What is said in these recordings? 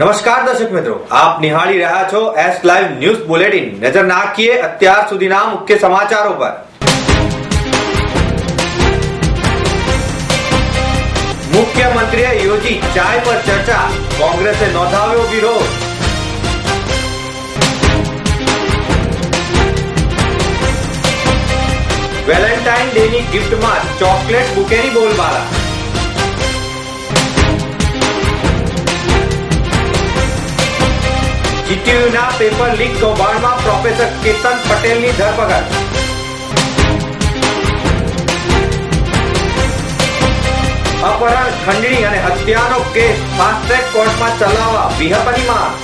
નમસ્કાર દર્શક મિત્રો, આપ નિહાળી રહ્યા છો એસ લાઈવ ન્યૂઝ બુલેટિન નજર નાખીએ અત્યાર સુધીના મુખ્ય સમાચારો પર. મુખ્યમંત્રીએ યોજી ચાય પર ચર્ચા. કોંગ્રેસે નોંધાવ્યો વિરોધ. વેલેન્ટાઇન ડે ની ગિફ્ટમાં ચોકલેટ બુકેની બોલબાલા. જીટીયુના પેપર લીક કૌભાંડમાં પ્રોફેસર કેતન પટેલની ધરપકડ. અપહરણ, ખંડણી અને હત્યાનો કેસ ફાસ્ટ ટ્રેક કોર્ટમાં ચલાવવા વિહપની માંગ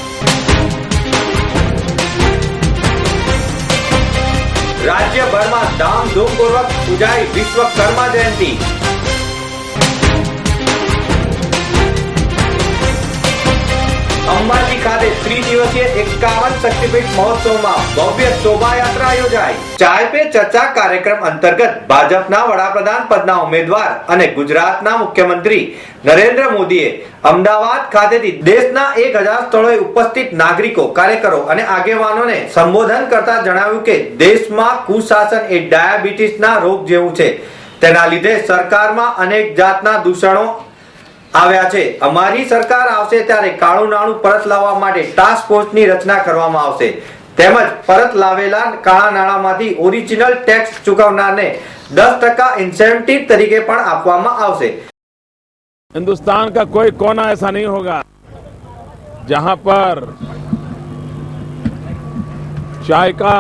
રાજ્યભરમાં ધામધૂમપૂર્વક ઉજાઈ વિશ્વકર્મા જયંતિ. અંબાજી ખાતે ત્રી દિવસીય એકાવન શક્તિપીઠ મહોત્સવમાં ભવ્ય શોભાયાત્રા યોજાઈ. ચાય પે ચર્ચા કાર્યક્રમ અંતર્ગત ભાજપના વડાપ્રધાન પદના ઉમેદવાર અને ગુજરાતના મુખ્યમંત્રી નરેન્દ્ર મોદીએ અમદાવાદ ખાતેથી દેશના એક હજાર સ્થળોએ ઉપસ્થિત નાગરિકો, કાર્યકરો અને આગેવાનોને સંબોધન કરતા જણાવ્યું કે દેશમાં કુશાસન એ ડાયાબિટીસના રોગ જેવું છે. તેના લીધે સરકારમાં અનેક જાતના દૂષણો આવ્યા છે અમારી સરકાર આવશે ત્યારે કાળું નાણું પરત લાવવા માટે ટાસ્ક ફોર્સની રચના કરવામાં આવશે તેમજ પરત લાવેલા કાળા નાણાંમાંથી ઓરિજિનલ ટેક્સ ચૂકવનારને દસ ટકા ઇન્સેન્ટિવ તરીકે પણ આપવામાં આવશે हिंदुस्तान का कोई कोना ऐसा नहीं होगा जहां पर चाय का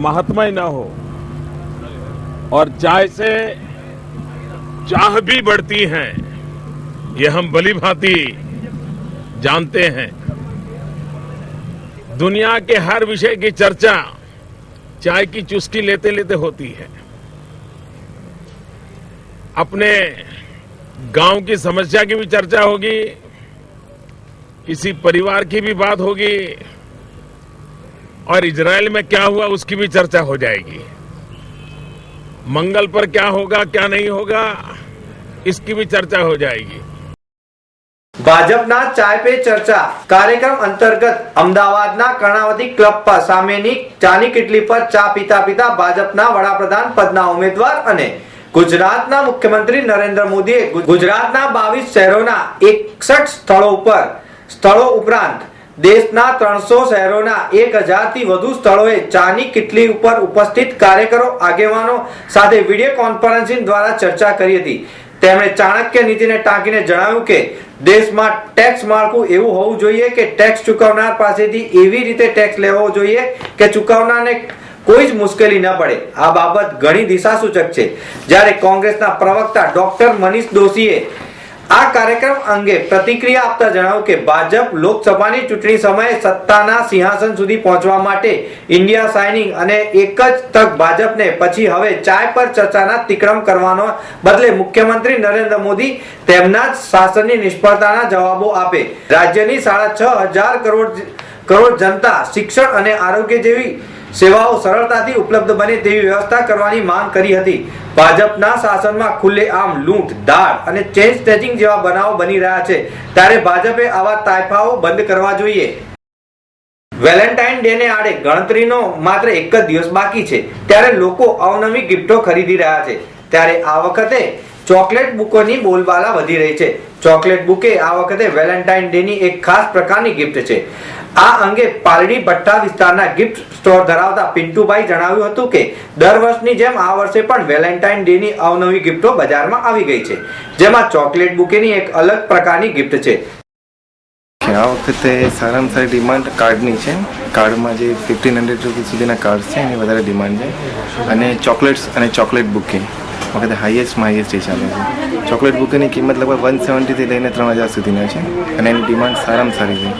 महात्मा ही न हो और चाय से चाह भी बढ़ती है ये हम भली भांति जानते हैं। दुनिया के हर विषय की चर्चा चाय की चुस्की लेते लेते होती है। अपने गाँव की समस्या की भी चर्चा होगी, किसी परिवार की भी बात होगी, और इजराइल में क्या हुआ उसकी भी चर्चा हो जाएगी। मंगल पर क्या होगा, क्या नहीं होगा, इसकी भी चर्चा हो जाएगी। ભાજપના ચાય પે ચર્ચા કાર્યક્રમ અંતર્ગત અમદાવાદના કર્ણાવતી ક્લબ પર સામેની ચાની કિટલી પર ચા પીતા પીતા ભાજપના વડાપ્રધાન પદના ઉમેદવાર અને ગુજરાતના મુખ્યમંત્રી નરેન્દ્ર મોદીએ ગુજરાતના બાવીસ શહેરોના એકસઠ સ્થળો ઉપર, સ્થળો ઉપરાંત દેશના ત્રણસો શહેરોના એક હજારથી વધુ સ્થળોએ ચાની કિટલી ઉપર ઉપસ્થિત કાર્યકરો, આગેવાનો સાથે વીડિયો કોન્ફરન્સિંગ દ્વારા ચર્ચા કરી હતી. તેમણે ચાણક્ય નીતિને ટાંકીને જણાવ્યું કે દેશમાં ટેક્સ માળખું એવું હોવું જોઈએ કે ટેક્સ ચૂકવનાર પાસેથી એવી રીતે ટેક્સ લેવો જોઈએ કે ચૂકવનારને કોઈ જ મુશ્કેલી ન પડે. આ બાબત ઘણી દિશાસૂચક છે. જ્યારે કોંગ્રેસના પ્રવક્તા ડોક્ટર મનીષ દોશીએ આ કાર્યક્રમ અંગે પ્રતિક્રિયા આપતા જણાવ્યું કે ભાજપ લોકસભાની ચૂંટણી સમયે સત્તાના સિંહાસન સુધી પહોંચવા માટે ઇન્ડિયા સાઇનિંગ અને એક જ તક ભાજપને પછી હવે ચાય પર ચર્ચાના તિક્રમ કરવાનો બદલે મુખ્યમંત્રી નરેન્દ્ર મોદી તેમના જ શાસનની નિષ્ફળતાના જવાબો આપે. રાજ્યની સાડા છ હજાર કરોડ કરોડ જનતા શિક્ષણ અને આરોગ્ય જેવી સેવાઓ સરળતાથી ઉપલબ્ધ બને તેવી વ્યવસ્થા કરવાની માંગ કરી હતી. ભાજપના શાસનમાં ખુલ્લેઆમ લૂંટ દાળ અને ચેન સ્ટેચિંગ જેવા બનાવો બની રહ્યા છે. ત્યારે ભાજપે આવા તાયફાઓ બંધ કરવા જોઈએ. વેલેન્ટાઇન ડે ને આડે ગણતરીનો માત્ર એક જ દિવસ બાકી છે. ત્યારે લોકો અવનવી ગિફ્ટો ખરીદી રહ્યા છે. ત્યારે આ વખતે ચોકલેટ બુકોની બોલબાલા વધી રહી છે. ચોકલેટ બુકે આ વખતે વેલેન્ટાઇન ડે ની એક ખાસ પ્રકારની ગિફ્ટ છે. આ અંગે પાલડી ભટ્ટા વિસ્તારના ગિફ્ટ સ્ટોર ધરાવતા પિન્ટુભાઈ જણાવ્યું હતું કે, દર વર્ષની જેમ આ વર્ષે પણ વેલેન્ટાઇન ડે ની અવનવી ગિફ્ટો બજારમાં આવી ગઈ છે, જેમાં ચોકલેટ બુકેની એક અલગ પ્રકારની ગિફ્ટ છે. આ વખતે સારામાં સારી ડિમાન્ડ કાર્ડની છે. કાર્ડમાં જે ફિફ્ટીન હંડ્રેડ રૂપીસ સુધીના કાર્ડ છે, એની વધારે ડિમાન્ડ છે. અને ચોકલેટ્સ અને ચોકલેટ બુકે. વખતે હાઈએસ્ટમાં હાઈએસ્ટ એ ચાલે છે. ચોકલેટ બુકેની કિંમત લગભગ વન સેવન્ટીથી લઈને ત્રણ હજાર સુધીના છે અને એની ડિમાન્ડ સારામાં સારી છે.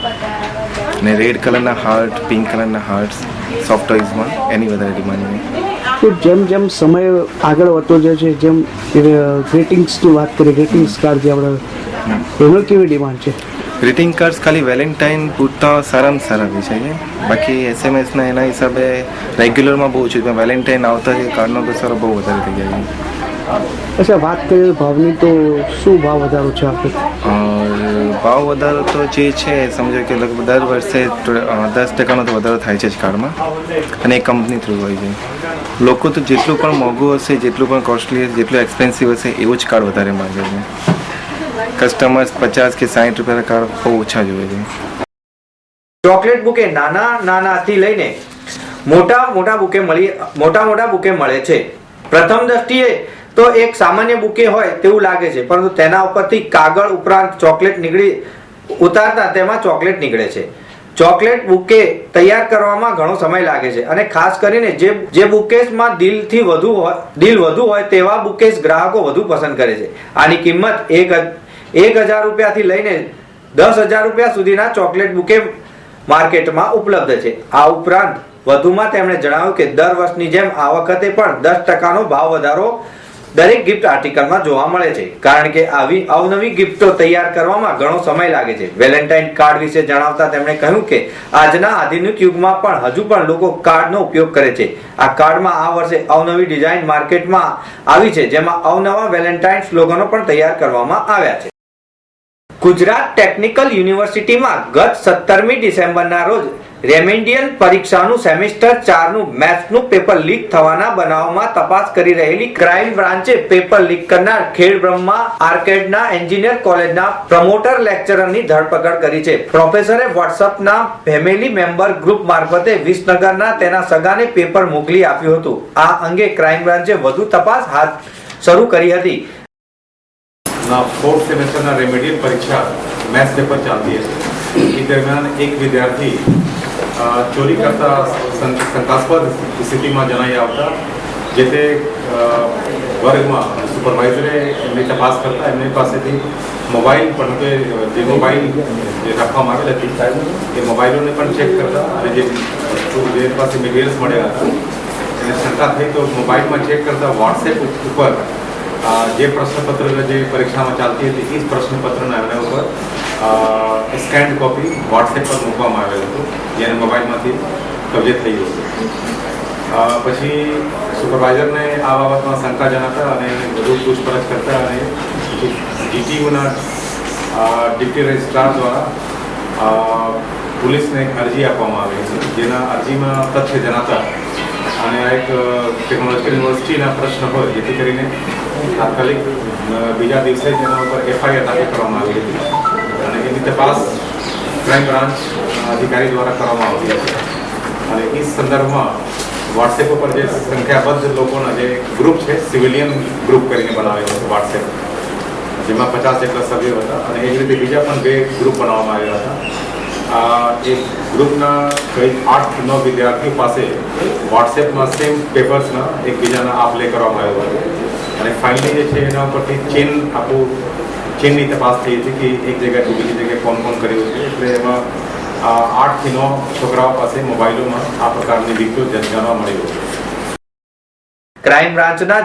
અને રેડ કલરના હાર્ટ પિંક કલરના હાર્ટ્સ સોફ્ટ ટોઈઝમાં એની વધારે ડિમાન્ડ છે. તો જેમ જેમ સમય આગળ વધતો જાય છે જેમ ગ્રીટિંગ્સની વાત કરીએ ગ્રીટિંગ્સ કાર્ડ જે આપણે એનો કેવી ડિમાન્ડ છે? ગ્રીટિંગ કાર્ડ્સ ખાલી વેલેન્ટાઇન પૂરતા સારામાં સારા વિષય છે બાકી એસએમએસના એના હિસાબે રેગ્યુલરમાં બહુ ઓછું પણ વેલેન્ટાઇન આવતા છે કાર્ડનો સારો બહુ વધારે થઈ જાય છે. અચ્છા વાત કરીએ ભાવની તો શું ભાવ વધારો છે આપણે ભાવ વધારો તો જે છે સમજો કે લગભગ દર વર્ષે દસ ટકાનો તો વધારો થાય છે જ કાર્ડમાં અને એ કંપની થ્રુ હોય છે. લોકો તો જેટલું પણ મોંઘું હશે જેટલું પણ કોસ્ટલી હશે જેટલું એક્સપેન્સિવ હશે એવું જ કાર્ડ વધારે માગે છે. કસ્ટમર્સ પચાસ કે સાઠ રૂપિયાના કાર્ડ બહુ ઓછા જોઈએ છે. ચોકલેટ બુકે નાના નાનાથી લઈને મોટા મોટા બુકે મળી, મોટા મોટા બુકે મળે છે. પ્રથમ દ્રષ્ટિએ તો એક સામાન્ય બુકે હોય તેવું લાગે છે, પરંતુ તેના ઉપરથી કાગળ ઉપરાંત ચોકલેટ નીકળી, ઉતારતા તેમાં ચોકલેટ નીકળે છે. ચોકલેટ બુકે તૈયાર કરવામાં ઘણો સમય લાગે છે અને ખાસ કરીને જે જે બુકેસમાં દિલથી વધુ હોય, દિલ વધુ હોય તેવા બુકેસ ગ્રાહકો વધુ પસંદ કરે છે. આની કિંમત એક એક હજાર રૂપિયાથી લઈને દસ હજાર રૂપિયા સુધીના ચોકલેટ બુકે માર્કેટમાં ઉપલબ્ધ છે. આ ઉપરાંત વધુમાં તેમણે જણાવ્યું કે દર વર્ષની જેમ આ વખતે પણ દસ ટકાનો ભાવ વધારો દરેક ગિફ્ટ આર્ટિકલમાં જોવા મળે છે. કારણ કે આવી અવનવી ગિફ્ટો તૈયાર કરવામાં ઘણો સમય લાગે છે. વેલેન્ટાઇન કાર્ડ વિશે જણાવતા તેમણે કહ્યું કે આજના આધુનિક યુગમાં પણ હજુ પણ લોકો કાર્ડનો ઉપયોગ કરે છે. આ કાર્ડમાં આ વર્ષે અવનવી ડિઝાઇન માર્કેટમાં આવી છે, જેમાં અવનવા વેલેન્ટાઇન સ્લોગનો પણ તૈયાર કરવામાં આવ્યા છે. ગુજરાત ટેકનિકલ યુનિવર્સિટીમાં ગત સત્તરમી ડિસેમ્બરના રોજ રેમેન્ડિયલ પરીક્ષાનું સેમેસ્ટર ચારનું મેથ્સનું પેપર લીક થવાના બનાવમાં તપાસ કરી રહેલી ક્રાઇમ બ્રાન્ચે પેપર લીક કરનાર ખેડ બ્રહ્મા આર્કેડના એન્જિનિયર કોલેજના પ્રમોટર લેક્ચરરની ધરપકડ કરી છે. પ્રોફેસરે વોટ્સઅપના ફેમિલી મેમ્બર ગ્રુપ મારફતે વિસનગરના તેના સગાને પેપર મોકલી આપ્યું હતું. આ અંગે ક્રાઇમ બ્રાન્ચે વધુ તપાસ હાથ શરૂ કરી હતી. ના ફોર્થ સેમેસ્ટરના રેમેડિયલ પરીક્ષા મેથ્સ પેપર ચાલતી હતી એ દરમિયાન એક વિદ્યાર્થી ચોરી કરતા શંકાસ્પદ સ્થિતિમાં જણાઈ આવતા, જે તે વર્ગમાં સુપરવાઇઝરે એમની તપાસ કરતા એમની પાસેથી મોબાઈલ પણ તે, જે મોબાઈલ જે રાખવામાં આવેલ હતી, એ મોબાઈલોને પણ ચેક કરતા અને જે જે પાસે મટીરિયલ્સ મળ્યા હતા, એને શંકા થઈ તો મોબાઈલમાં ચેક કરતા વોટ્સએપ ઉપર જે પ્રશ્નપત્ર જે પરીક્ષામાં ચાલતી હતી એ પ્રશ્નપત્રના એમના ઉપર સ્કેન્ડ કોપી વોટ્સએપ પર મૂકવામાં આવેલ હતું જેને મોબાઈલમાંથી કબજે થઈ ગયું પછી સુપરવાઇઝરને આ બાબતમાં શંકા જણાતા અને વધુ પૂછપરછ કરતા અને જીટીયુના ડિપ્ટી રજિસ્ટ્રાર દ્વારા પોલીસને અરજી આપવામાં આવી છે જેના અરજીમાં તથ્ય જણાતા અને આ એક ટેકનોલોજીકલ યુનિવર્સિટીના પ્રશ્ન હોય, જેથી કરીને તાત્કાલિક બીજા દિવસે જ એના ઉપર એફઆઈઆર દાખલ કરવામાં આવી હતી. અને એની તપાસ ક્રાઇમ બ્રાન્ચ અધિકારી દ્વારા કરવામાં આવતી હતી. અને એ સંદર્ભમાં વોટ્સએપ ઉપર જે સંખ્યાબદ્ધ લોકોના જે ગ્રુપ છે સિવિલિયન ગ્રુપ કરીને બનાવેલો છે વોટ્સએપ જેમાં પચાસ જેટલા સભ્યો હતા અને એ રીતે બીજા પણ બે ગ્રુપ બનાવવામાં આવ્યા હતા. એક ગ્રુપના કંઈક આઠ નવ વિદ્યાર્થીઓ પાસે વોટ્સએપમાં સેમ પેપર્સના એકબીજાના આપ લે કરવામાં આવ્યો હતો અને ફાઇનલી જે છે એના ઉપરથી ચેન આખું ચેનની તપાસ થઈ હતી કે એક જગ્યાએ બીજી જગ્યાએ કોણ કોણ કર્યું છે એટલે એમાં આઠથી નવ છોકરાઓ પાસે મોબાઈલોમાં આ પ્રકારની વિગતો જાણવા મળી હતી ક્રાઇમ બ્રાન્ચના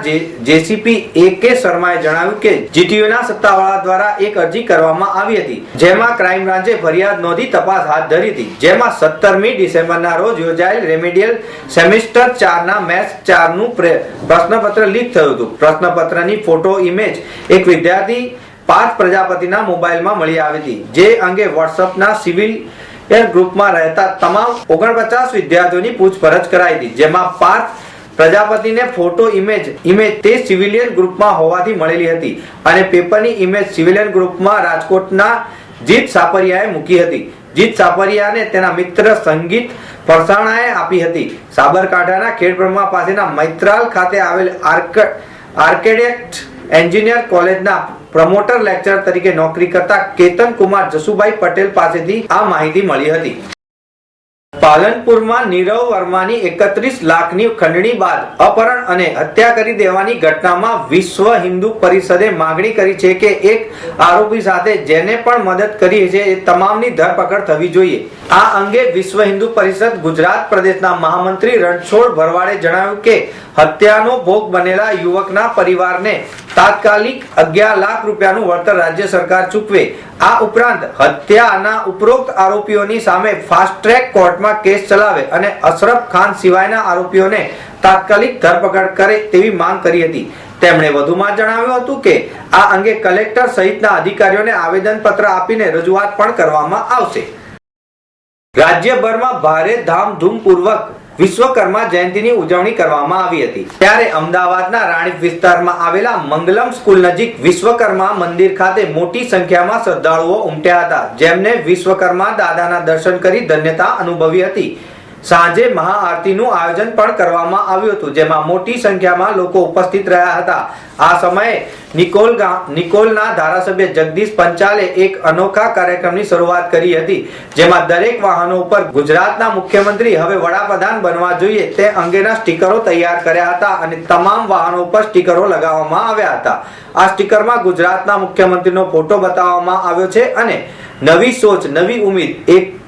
જેસીપી એ કે શર્માએ જણાવ્યું કે જીટીયુના સત્તાવાળા દ્વારા એક અરજી કરવામાં આવી હતી, જેમાં ક્રાઇમ બ્રાન્ચે ફરિયાદ નોંધી તપાસ હાથ ધરી હતી, જેમાં સત્તરમી ડિસેમ્બરના રોજ યોજાયેલ રેમેડિયલ સેમિસ્ટર ચારના મેથ્સ ચારનું પ્રશ્નપત્ર લીક થયું હતું. પ્રશ્નપત્રની ફોટો ઇમેજ એક વિદ્યાર્થી પાર્થ પ્રજાપતિના મોબાઈલમાં મળી આવી હતી, જે અંગે વોટ્સઅપના સિવિલ ગ્રુપમાં રહેતા તમામ ઓગણપચાસ વિદ્યાર્થીઓની પૂછપરછ કરાઈ હતી, જેમાં પાર્થ પ્રજાપતિને ફોટો ઇમેજ ઇમેજ તે સિવિલિયન ગ્રુપમાં હોવાથી મળેલી હતી અને પેપરની ઇમેજ સિવિલિયન ગ્રુપમાં રાજકોટના જીત સાપરિયાએ મૂકી હતી. જીત સાપરિયાને તેના મિત્ર સંગીત ફરસાણાએ આપી હતી. સાબરકાંઠાના ખેડબ્રહ્મા પાસેના મૈત્રાલ ખાતે આવેલ આર્ક આર્કેડેક્ટ એન્જિનિયર કોલેજના પ્રમોટર લેક્ચર તરીકે નોકરી કરતા કેતન કુમાર જસુભાઈ પટેલ પાસેથી આ માહિતી મળી હતી. પાલનપુરમાં નીરવ વર્માની એકત્રીસ લાખની ખંડણી બાદ અપહરણ અને હત્યા કરી દેવાની ઘટનામાં વિશ્વ હિન્દુ પરિષદે માગણી કરી છે કે એક આરોપી સાથે જેને પણ મદદ કરી છે એ તમામની ધરપકડ થવી જોઈએ. આ અંગે વિશ્વ હિન્દુ પરિષદ ગુજરાત પ્રદેશના મહામંત્રી રણછોડ ભરવાડે જણાવ્યું કે હત્યાનો ભોગ બનેલા યુવકના પરિવારને તાત્કાલિક અગિયાર લાખ રૂપિયાનું વળતર રાજ્ય સરકાર ચૂકવે. આ ઉપરાંત હત્યાના ઉપરોક્ત આરોપીઓની સામે ફાસ્ટ ટ્રેક કોર્ટમાં કેસ ચલાવે અને અશરફ ખાન સિવાયના આરોપીઓને તાત્કાલિક ધરપકડ કરે તેવી માંગ કરી હતી. તેમણે વધુમાં જણાવ્યું હતું કે, આ અંગે કલેક્ટર સહિતના અધિકારીઓને આવેદનપત્ર આપીને રજૂઆત પણ કરવામાં આવશે. રાજ્યભરમાં ભારે ધામધૂમપૂર્વક વિશ્વકર્મા જયંતિની ઉજવણી કરવામાં આવી હતી. ત્યારે અમદાવાદના રાણીપ વિસ્તારમાં આવેલા મંગલમ સ્કૂલ નજીક વિશ્વકર્મા મંદિર ખાતે મોટી સંખ્યામાં શ્રદ્ધાળુઓ ઉમટ્યા હતા, જેમને વિશ્વકર્મા દાદાના દર્શન કરી ધન્યતા અનુભવી હતી. સાંજે મહાઆરતીનું આયોજન પણ કરવામાં આવ્યું હતું, જેમાં મોટી સંખ્યામાં લોકો ઉપસ્થિત રહ્યા હતા. આ સમયે નિકોલ નિકોલના ધારાસભ્ય જગદીશ પંચાલે એક અનોખા કાર્યક્રમની શરૂઆત કરી હતી, જેમાં દરેક વાહનો ઉપર ગુજરાતના મુખ્યમંત્રી હવે વડાપ્રધાન બનવા જોઈએ તે અંગેના સ્ટીકરો તૈયાર કર્યા હતા અને તમામ વાહનો ઉપર સ્ટીકરો લગાવવામાં આવ્યા હતા. આ સ્ટીકરમાં ગુજરાતના મુખ્યમંત્રીનો ફોટો બતાવવામાં આવ્યો છે અને નવી સોચ, નવી ઉમેદ, એક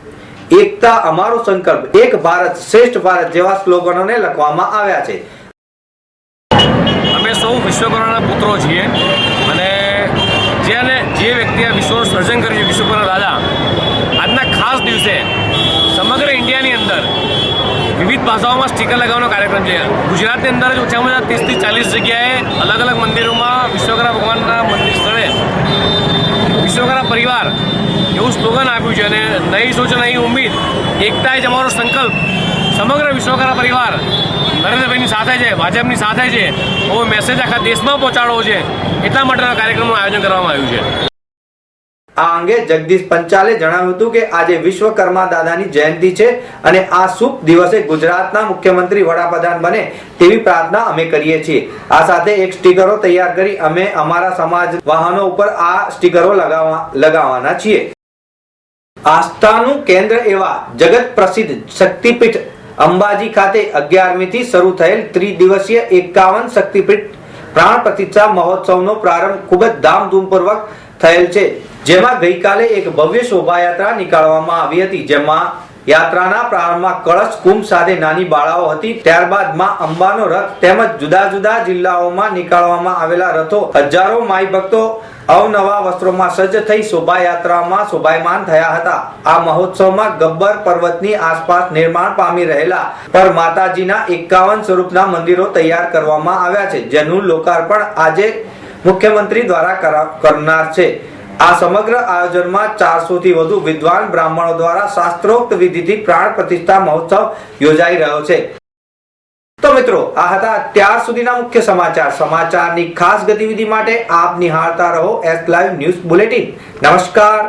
એકતા અમારો સંકલ્પ, એક ભારત શ્રેષ્ઠ ભારત જેવા સ્લોગનોને લખવામાં આવ્યા છે. અમે સૌ વિશ્વકર્માના પુત્રો છીએ અને જેને જે વ્યક્તિએ વિશ્વનું સર્જન કર્યું છે, વિશ્વકર્મા રાજા આજના ખાસ દિવસે સમગ્ર ઇન્ડિયાની અંદર વિવિધ ભાષાઓમાં સ્ટીકર લગાવવાનો કાર્યક્રમ છે. ગુજરાતની અંદર જ ઓછામાં ઓછા ત્રીસથી ચાલીસ જગ્યાએ અલગ અલગ મંદિરોમાં વિશ્વકર્મા ભગવાનના મંદિર સ્થળે વિશ્વકર્મા પરિવાર એવું સ્લોગન આપ્યું છે અને નઈ સોચ નહીં ઉમ્મીદ, એકતા જ અમારો સંકલ્પ. સમગ્ર વિશ્વકરા પરિવાર નરેન્દ્રભાઈની સાથે છે, ભાજપની સાથે છે એવો મેસેજ આખા દેશમાં પહોંચાડવો છે, એટલા માટેના કાર્યક્રમનું આયોજન કરવામાં આવ્યું છે. આ અંગે જગદીશ પંચાલે જણાવ્યું હતું કે આજે વિશ્વકર્મા દાદાની જયંતિ છે અને આ શુભ દિવસે ગુજરાતના મુખ્યમંત્રી વડાપ્રધાન બને તેવી પ્રાર્થના અમે કરીએ છીએ. આ સાથે એક સ્ટીકરો તૈયાર કરી અમે અમારા સમાજ વાહનો ઉપર આ સ્ટીકરો લગાવવા લગાવવાના છીએ. આસ્થાનું કેન્દ્ર એવા જગત પ્રસિદ્ધ શક્તિપીઠ અંબાજી ખાતે અગિયારમી થી શરૂ થયેલ ત્રિદિવસીય એકાવન શક્તિપીઠ પ્રાણ પ્રતિષ્ઠા મહોત્સવનો પ્રારંભ ખૂબ જ ધામધૂમપૂર્વક થયેલ છે. જેમાં ગઈકાલે એક ભવ્ય શોભાયાત્રા નીકાળવામાં આવી હતી, જેમાં યાત્રાના પ્રારંભમાં કળશ કુંભ સાથે નાની બાળાઓ હતી. ત્યારબાદમાં અંબાનો રથ તેમજ જુદા જુદા જિલ્લાઓમાં નીકાળવામાં આવેલા રથો હજારો માઈ ભક્તો અવનવા વસ્ત્રોમાં સજ્જ થઈ શોભાયાત્રામાં શોભાયમાન થયા હતા. આ મહોત્સવમાં ગબ્બર પર્વતની આસપાસ નિર્માણ પામી રહેલા પર માતાજીના એકાવન સ્વરૂપના મંદિરો તૈયાર કરવામાં આવ્યા છે, જેનું લોકાર્પણ આજે મુખ્યમંત્રી દ્વારા કરા- કરનાર છે. આ સમગ્ર આયોજનમાં ચારસો થી વધુ વિદ્વાન બ્રાહ્મણો દ્વારા શાસ્ત્રોક્ત વિધિથી પ્રાણ પ્રતિષ્ઠા મહોત્સવ યોજાઈ રહ્યો છે. તો મિત્રો, આ હતા અત્યાર સુધીના મુખ્ય સમાચાર. સમાચારની ખાસ ગતિવિધિ માટે આપ નિહાળતા રહો એસ લાઈવ ન્યૂઝ બુલેટિન નમસ્કાર.